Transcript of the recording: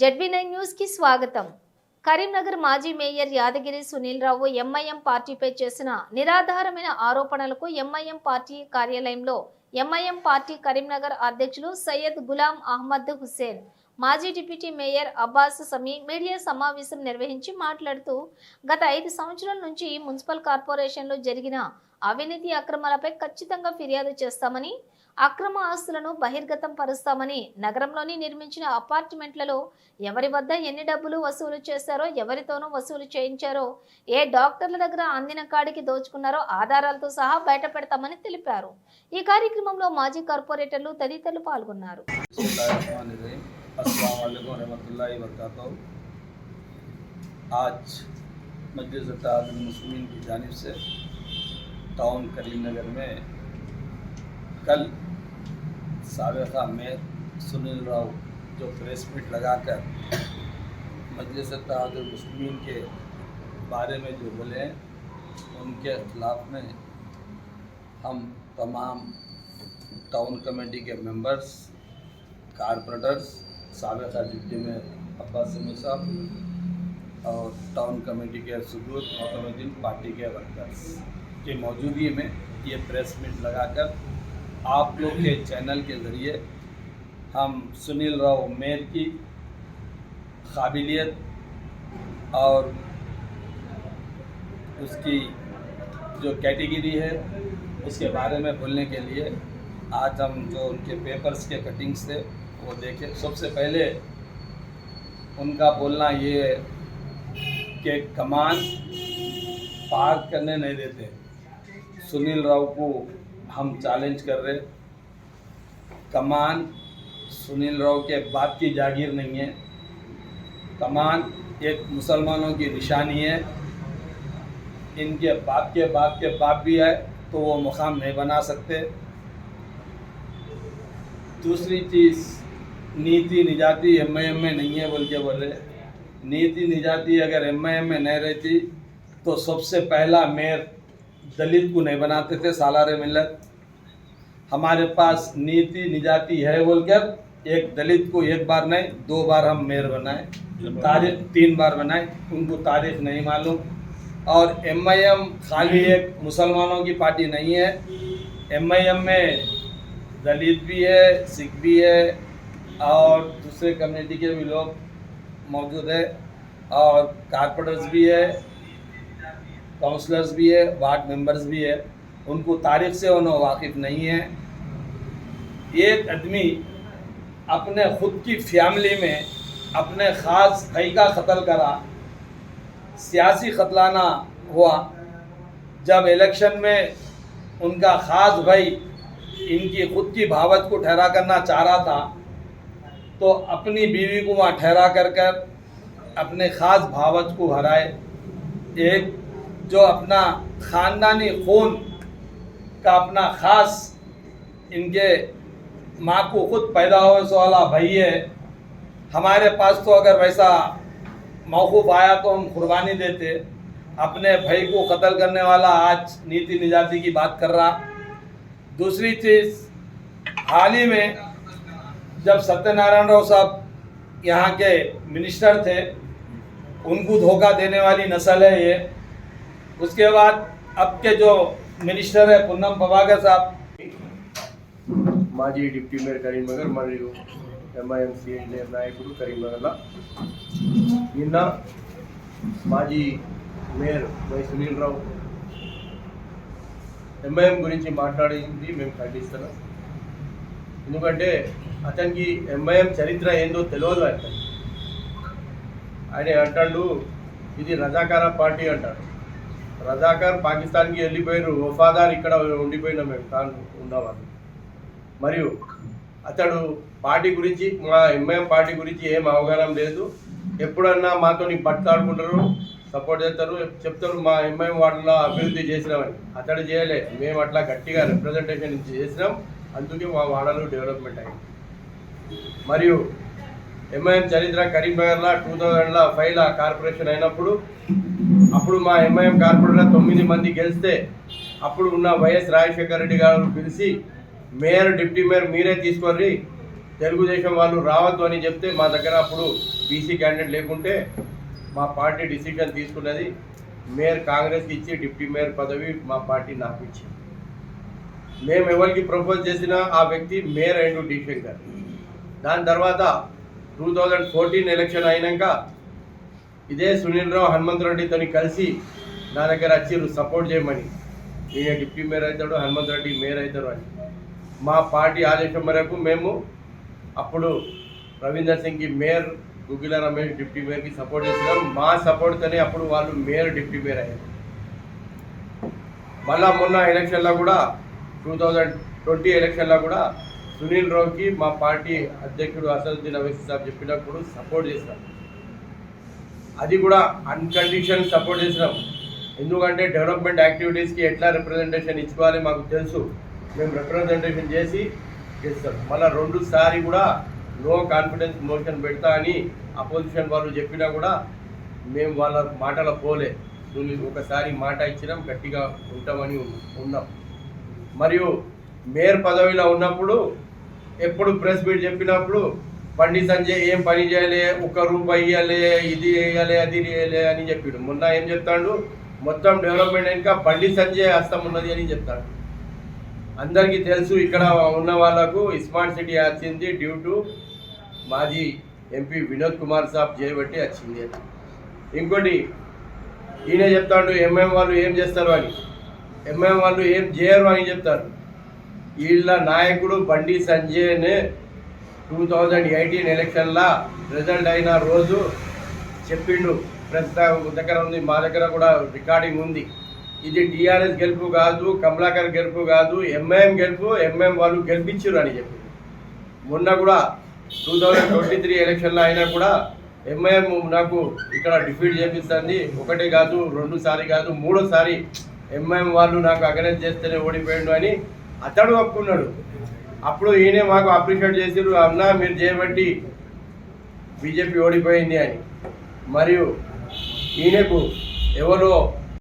ZB nine న్యూస్కి స్వాగతం. కరీంనగర్ మాజీ మేయర్ యాదగిరి సునీల్ రావు ఎంఐఎం పార్టీపై చేసిన నిరాధారమైన ఆరోపణలకు ఎంఐఎం పార్టీ కార్యాలయంలో ఎంఐఎం పార్టీ కరీంనగర్ అధ్యక్షులు సయ్యద్ గులాం అహ్మద్ హుస్సేన్ మాజీ deputy mayor Abbas Sami media సమావేశం నిర్వహించి మాట్లాడుతూ గత ఐదు సంవత్సరాల నుంచి మున్సిపల్ కార్పొరేషన్లో జరిగిన అవినీతి అక్రమాలపై ఖచ్చితంగా ఫిర్యాదు చేస్తామని అక్రమ ఆస్తులను బహిర్గతం పరుస్తామని నగరంలోని నిర్మించిన అపార్ట్మెంట్లలో ఎవరి వద్ద ఎన్ని డబ్బులు వసూలు చేశారో ఎవరితోనూ వసూలు చేయించారో ఏ డాక్టర్ల దగ్గర అందిన కాడికి దోచుకున్నారో ఆధారాలతో సహా బయట పెడతామని తెలిపారు ఈ కార్యక్రమంలో మాజీ కార్పొరేటర్లు తదితరులు పాల్గొన్నారు बिस्मिल्लाहिर्रहमानिर्रहीम अस्सलाम वालेकुम रहमतुल्लाहि वबरकातुहू आज मजलिस इत्तेहादुल मुस्लिमीन की जानिब से टाउन करीमनगर में कल सबका मेयर सुनील राव जो प्रेस मीट लगाकर मजलिस मुस्लिमीन के बारे में जो बोले हैं, उनके खिलाफ में हम तमाम टाउन कमेटी के मेंबर्स कारपोरेटर्स सबका डिप्टी में अब्बास साहब और टाउन कमेटी के सुदूर मोतमदीन पार्टी के वर्कर्स की मौजूदगी में ये प्रेस मीट लगाकर आप लोग के चैनल के ज़रिए हम सुनील राव मेयर की काबिलियत और उसकी जो कैटेगरी है, उसके बारे में बोलने के लिए आज हम जो उनके पेपर्स के कटिंग्स थे, वो देखे। सबसे पहले उनका बोलना ये कि कमान पार करने नहीं देते। सुनील राव को हम चैलेंज कर रहे कमान, सुनील राव के बाप की जागीर नहीं है। कमान एक मुसलमानों की निशानी है। इनके बाप के बाप के बाप भी है तो वो मुकाम नहीं बना सकते। दूसरी चीज़, नीति निजाती एम आई एम में नहीं है बोल के बोले। नीति निजाती अगर एम आई एम में नहीं रहती तो सबसे पहला मेयर दलित को नहीं बनाते थे, सालारे मिलत। हमारे पास नीति निजाति है बोलकर एक दलित को एक बार नहीं, दो बार हम मेयर बनाए, तारीख तीन बार बनाए, उनको तारीख नहीं मालूम। और एम आई एम खाली एक मुसलमानों की पार्टी नहीं है। एम आई एम में दलित भी है, सिख भी है, और दूसरे कम्युनिटी के भी लोग मौजूद है। और कारपोरेटर्स भी है काउंसलर्स भी है वार्ड मेंबर्स भी है। उनको तारीख से उन्हें वाकिफ़ नहीं है। एक आदमी अपने खुद की फैमिली में अपने ख़ास भाई का कत्ल करा, सियासी कतलाना हुआ। जब इलेक्शन में उनका ख़ास भाई इनकी खुद की भावत को ठहरा करना चाह रहा था तो अपनी बीवी को वहाँ ठहरा कर कर अपने ख़ास भावत को हराए। एक जो अपना ख़ानदानी खून का अपना ख़ास इनके माँ को खुद पैदा हुए सो वाला भाई है। हमारे पास तो अगर वैसा मौकूफ़ आया तो हम कुर्बानी देते। अपने भाई को कत्ल करने वाला आज नीति निजाती की बात कर रहा। दूसरी चीज़, हाल ही में जब सत्यनारायण राव साहब यहाँ के मिनिस्टर थे, उनको धोखा देने वाली नस्ल है ये। उसके बाद अब के जो మినిస్టర్ పున్నం ప్రభాకర్ సాబ్. మాజీ డిప్యూటీ మేయర్ కరీంనగర్ మరియు ఎంఐఎంసీ నాయకుడు కరీంనగర్లో నిన్న మాజీ mayor Y Sunil Rao MIM గురించి మాట్లాడింది మేము ఖండిస్తున్నాం. ఎందుకంటే అతనికి ఎంఐఎం చరిత్ర ఏందో తెలియదు అతనికి ఆయన అంటాడు ఇది రజాకార పార్టీ అంటాడు. రజాకార్ పాకిస్తాన్కి వెళ్ళిపోయారు. వఫాదార్ ఇక్కడ ఉండిపోయినాం మేము కాను ఉన్నామని మరియు అతడు పార్టీ గురించి మా ఎంఐఎం పార్టీ గురించి ఏం అవగాహన లేదు. ఎప్పుడన్నా మాతో పట్టుకాడుకుంటారు సపోర్ట్ చేస్తారు చెప్తారు మా ఎంఐఎం వాటిలో అభివృద్ధి చేసినామని. అతడు చేయలే మేము అట్లా గట్టిగా రిప్రజెంటేషన్ చేసినాం. అందుకే మా వాడలు డెవలప్మెంట్ అయింది. మరియు ఎంఐఎం చరిత్ర కరీంనగర్లో టూ థౌజండ్లో ఫైవ్లో కార్పొరేషన్ అయినప్పుడు అప్పుడు మా ఎంఐఎం కార్పొరేటర్ తొమ్మిది మంది గెలిస్తే అప్పుడు ఉన్న వైఎస్ రాజశేఖర రెడ్డి గారు పిలిచి మేయర్ డిప్యూటీ మేయర్ మీరే తీసుకొని తెలుగుదేశం వాళ్ళు రావద్దు అని చెప్తే మా దగ్గర అప్పుడు బీసీ క్యాండిడేట్ లేకుంటే మా పార్టీ డిసిషన్ తీసుకున్నది. మేయర్ కాంగ్రెస్కి ఇచ్చి డిప్యూటీ మేయర్ పదవి మా పార్టీ నాకు ఇచ్చింది. మేము ఎవరికి ప్రపోజ్ చేసినా ఆ వ్యక్తి మేయర్ అయిండు డిశంకర్ దాని తర్వాత టూ థౌజండ్ ఫోర్టీన్ ఎలక్షన్ అయినాక ఇదే సునీల్ రావు హనుమంతరెడ్డితో కలిసి నా దగ్గర వచ్చిర్రు సపోర్ట్ చేయమని. ఈయన డిప్యూటీ మేయర్ అవుతాడు హనుమంత్ రెడ్డి మేయర్ అవుతారు అని. మా పార్టీ ఆదేశం మేరకు మేము అప్పుడు రవీందర్ సింగ్కి మేయర్ గుగ్గిల రమేష్ డిప్యూటీ మేయర్కి సపోర్ట్ చేసినాం. మా సపోర్ట్తోనే అప్పుడు వాళ్ళు మేయర్ డిప్యూటీ మేయర్ అయ్యారు. మళ్ళా మొన్న ఎలక్షన్లో కూడా టూ థౌజండ్ ట్వంటీ ఎలక్షన్లో కూడా సునీల్ రావుకి మా పార్టీ అధ్యక్షుడు అసదుద్దీన్ అవైసీ సాబ్ చెప్పినప్పుడు సపోర్ట్ చేశారు అది కూడా అన్కండిషన్ సపోర్ట్ చేసినాం. ఎందుకంటే డెవలప్మెంట్ యాక్టివిటీస్కి ఎట్లా రిప్రజెంటేషన్ ఇచ్చుకోవాలి మాకు తెలుసు. మేము రిప్రజెంటేషన్ చేసి చేస్తాం. మళ్ళీ రెండుసారి కూడా నో కాన్ఫిడెన్స్ మోషన్ పెడతా అని అపోజిషన్ వాళ్ళు చెప్పినా కూడా మేము వాళ్ళ మాటల పోలే. ఒకసారి మాట ఇచ్చినాం గట్టిగా ఉంటామని ఉన్నాం. మరియు మేయర్ పదవిలో ఉన్నప్పుడు ఎప్పుడు ప్రెస్ మీట్ చెప్పినప్పుడు బండి సంజయ్ ఏం పని చేయలే ఒక్క రూపాయి ఇవ్వలే ఇది వేయాలి అది వేయాలి అని చెప్పాడు. మొన్న ఏం చెప్తాడు? మొత్తం డెవలప్మెంట్ ఇంకా బండి సంజయ్ హస్తం ఉన్నది అని చెప్తాడు. అందరికీ తెలుసు ఇక్కడ ఉన్న వాళ్ళకు స్మార్ట్ సిటీ వచ్చింది డ్యూ టు మాజీ ఎంపీ వినోద్ కుమార్ సాబ్ చేయబట్టి వచ్చింది. అని ఇంకోటి ఈయన చెప్తాడు ఎంఎం వాళ్ళు ఏం చేస్తారు అని. ఎంఎం వాళ్ళు ఏం చేయరు అని చెప్తారు. వీళ్ళ నాయకుడు బండి సంజయ్నే టూ థౌజండ్ ఎయిటీన్ ఎలక్షన్లో రిజల్ట్ అయిన రోజు చెప్పిండు. ప్రెస్ దగ్గర ఉంది మా దగ్గర కూడా రికార్డింగ్ ఉంది. ఇది టీఆర్ఎస్ గెలుపు కాదు కమలాకర్ గెలుపు కాదు ఎంఐఎం గెలుపు ఎంఐఎం వాళ్ళు గెలిపించారు అని చెప్పి. మొన్న కూడా టూ థౌజండ్ ట్వంటీ త్రీ ఎలక్షన్లో అయినా కూడా ఎంఐఎం నాకు ఇక్కడ డిఫీట్ చేపిస్తుంది. ఒకటే కాదు రెండుసారి కాదు మూడోసారి ఎంఐఎం వాళ్ళు నాకు అగనెస్ట్ చేస్తేనే ఓడిపోయాడు అని అతడు ఒప్పుకున్నాడు. అప్పుడు ఈయనే మాకు అప్రిషియేట్ చేసిరు అన్న మీరు చేయబట్టి బీజేపీ ఓడిపోయింది అని. మరియు ఈయనకు ఎవరో